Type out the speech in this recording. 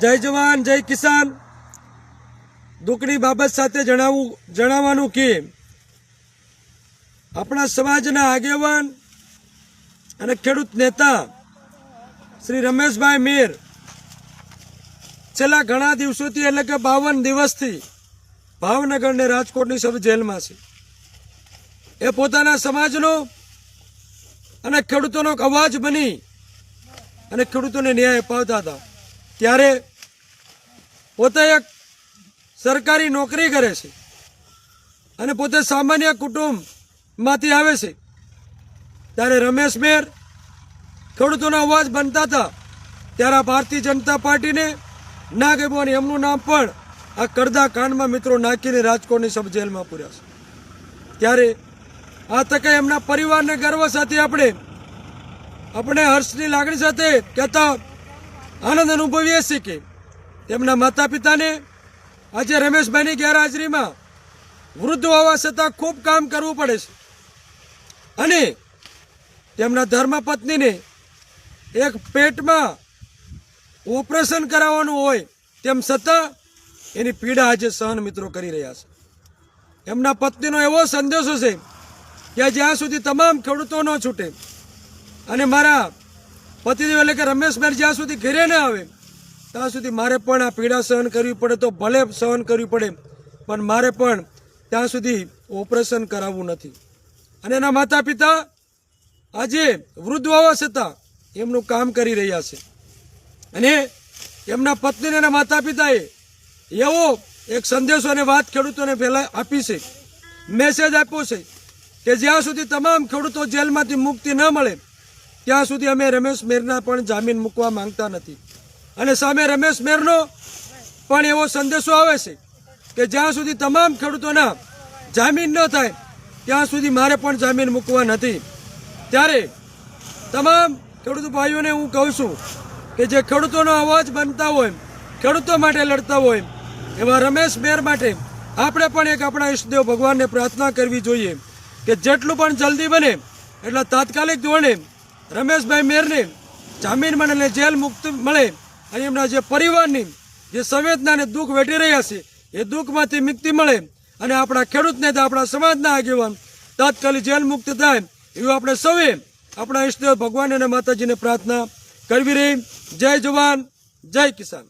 જય જવાન, જય કિસાન. દુઃખની બાબત સાથે જણાવવું જણાવવાનું કે આપણા સમાજના આગેવાન અને ખેડૂત નેતા શ્રી રમેશભાઈ મીર છેલ્લા ઘણા દિવસોથી એટલે કે બાવન દિવસથી ભાવનગર ને રાજકોટની સૌ જેલમાં છે. એ પોતાના સમાજનો અને ખેડૂતોનો અવાજ બની અને ખેડૂતોને ન્યાય અપાવતા હતા. ત્યારે પોતે એક સરકારી નોકરી કરે છે અને પોતે સામાન્ય કુટુંબમાંથી આવે છે. ત્યારે રમેશ મેર ખેડૂતોનો અવાજ બનતા હતા. ત્યારે ભારતીય જનતા પાર્ટીને ના અને એમનું નામ પણ આ કરદા કાંડમાં મિત્રો નાખીને રાજકોટની સબ જેલમાં પૂર્યા છે. ત્યારે આ તકે એમના પરિવારને ગર્વ સાથે આપણે આપણે હર્ષની લાગણી સાથે કહેતા આનંદ અનુભવીએ છીએ કે તેમના માતા પિતાને આજે રમેશભાઈની ગેરહાજરીમાં વૃદ્ધ હોવા છતાં ખૂબ કામ કરવું પડે છે. અને તેમના ધર્મપત્નીને એક પેટમાં ઓપરેશન કરાવવાનું હોય તેમ છતાં એની પીડા આજે સહન મિત્રો કરી રહ્યા છે. એમના પત્નીનો એવો સંદેશો છે કે જ્યાં સુધી તમામ ખેડૂતો ન છૂટે અને મારા પતિદેવ એટલે કે રમેશભાઈ જ્યાં સુધી ઘરે ન આવે, ત્યાં સુધી મારે પણ આ પીડા સહન કરવી પડે તો ભલે સહન કરવી પડે, પણ મારે પણ ત્યાં સુધી ઓપરેશન કરાવવું નથી. અને એના માતા પિતા આજે વૃદ્ધ હોવા છતાં એમનું કામ કરી રહ્યા છે. અને એમના પત્નીને એના માતા પિતાએ એવો એક સંદેશો અને વાત ખેડૂતોને પહેલાં આપી છે મેસેજ આપ્યો છે કે જ્યાં સુધી તમામ ખેડૂતો જેલમાંથી મુક્તિ ન મળે ત્યાં સુધી અમે રમેશ મેરના પણ જામીન મૂકવા માંગતા નથી. અને સામે રમેશ મેરનો પણ એવો સંદેશો આવે છે કે જ્યાં સુધી તમામ ખેડૂતોના જામીન ન થાય, ત્યાં સુધી મારે પણ જામીન મૂકવા નથી. ત્યારે તમામ ખેડૂત ભાઈઓને હું કહું છું કે જે ખેડૂતોનો અવાજ બનતા હોય, ખેડૂતો માટે લડતા હોય, એવા રમેશ મેર માટે આપણે પણ એક આપણા ઈષ્ટદેવ ભગવાનને પ્રાર્થના કરવી જોઈએ કે જેટલું પણ જલ્દી બને, એટલા તાત્કાલિક ધોરણે રમેશભાઈ મેરને જામીન મળે અને જેલ મુક્ત મળે અને એમના જે પરિવારની જે સંવેદના અને દુઃખ વેઠી રહ્યા છે, એ દુઃખમાંથી મુક્તિ મળે અને આપણા ખેડૂત નેતા, આપણા સમાજના આગેવાન તાત્કાલિક જેલ મુક્ત થાય એવું આપણે સૌએ આપણા ઈષ્ટદેવ ભગવાન અને માતાજીને પ્રાર્થના કરવી રહી. જય જવાન, જય કિસાન.